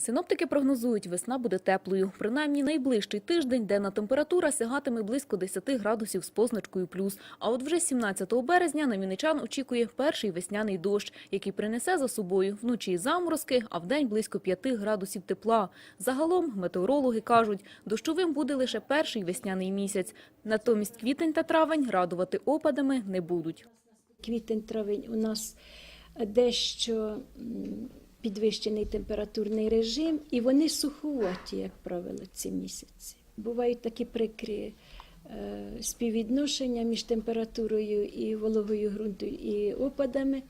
Синоптики прогнозують, весна буде теплою. Принаймні найближчий тиждень денна температура сягатиме близько 10 градусів з позначкою плюс. А от вже 17 березня на вінничан очікує перший весняний дощ, який принесе за собою вночі заморозки, а вдень близько 5 градусів тепла. Загалом метеорологи кажуть, дощовим буде лише перший весняний місяць. Натомість квітень та травень радувати опадами не будуть. Квітень-травень у нас дещо підвищений температурний режим, і вони суховаті, як правило, ці місяці. Бувають такі прикрі е, співвідношення між температурою і вологою ґрунту і опадами,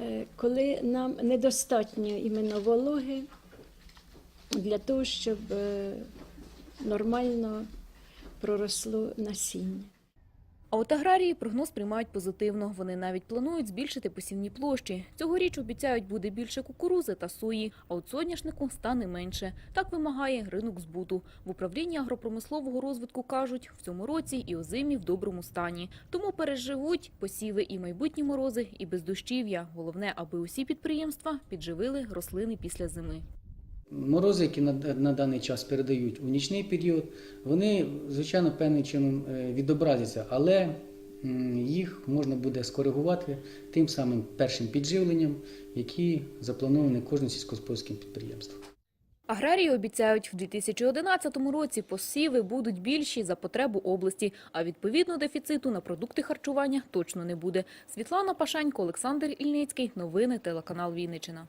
е, коли нам недостатньо іменно вологи для того, щоб е, нормально проросло насіння. А от аграрії прогноз приймають позитивно. Вони навіть планують збільшити посівні площі. Цьогоріч обіцяють буде більше кукурузи та сої, а от соняшнику стане менше. Так вимагає ринок збуту. В управлінні агропромислового розвитку кажуть, в цьому році і озимі в доброму стані. Тому переживуть посіви і майбутні морози, і бездощів'я. Головне, аби усі підприємства підживили рослини після зими. Морози, які на, на даний час передають у нічний період, вони, звичайно, певним чином е, відобразяться, але їх можна буде скоригувати тим самим першим підживленням, які заплановані кожним сільськогосподарським підприємством. Аграрії обіцяють, в 2011 році посіви будуть більші за потребу області, а відповідно дефіциту на продукти харчування точно не буде. Світлана Пашанько, Олександр Ільницький. Новини телеканал Вінниччина.